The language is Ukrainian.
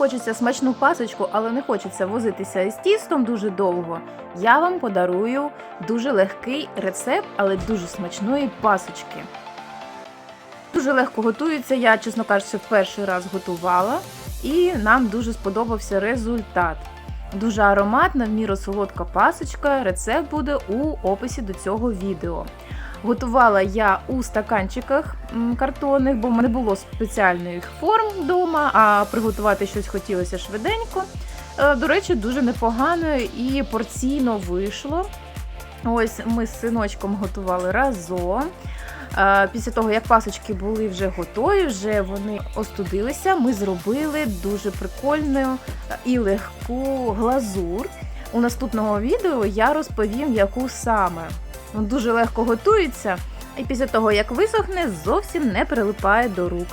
хочеться смачну пасочку, але не хочеться возитися із тістом дуже довго, я вам подарую дуже легкий рецепт, але дуже смачної пасочки. Дуже легко готується, я, чесно кажучи, перший раз готувала, і нам дуже сподобався результат. Дуже ароматна, в міру солодка пасочка. Рецепт буде у описі до цього відео. Готувала я у стаканчиках картонних, бо в мене не було спеціальних форм вдома, а приготувати щось хотілося швиденько. Е, До речі, дуже непогано і порційно вийшло. Ось ми з синочком готували разом. Е, Після того, як пасочки були вже готові, вже вони остудилися, ми зробили дуже прикольну і легку глазур. У наступного відео я розповім, яку саме. Дуже легко готується, і після того, як висохне, зовсім не прилипає до рук.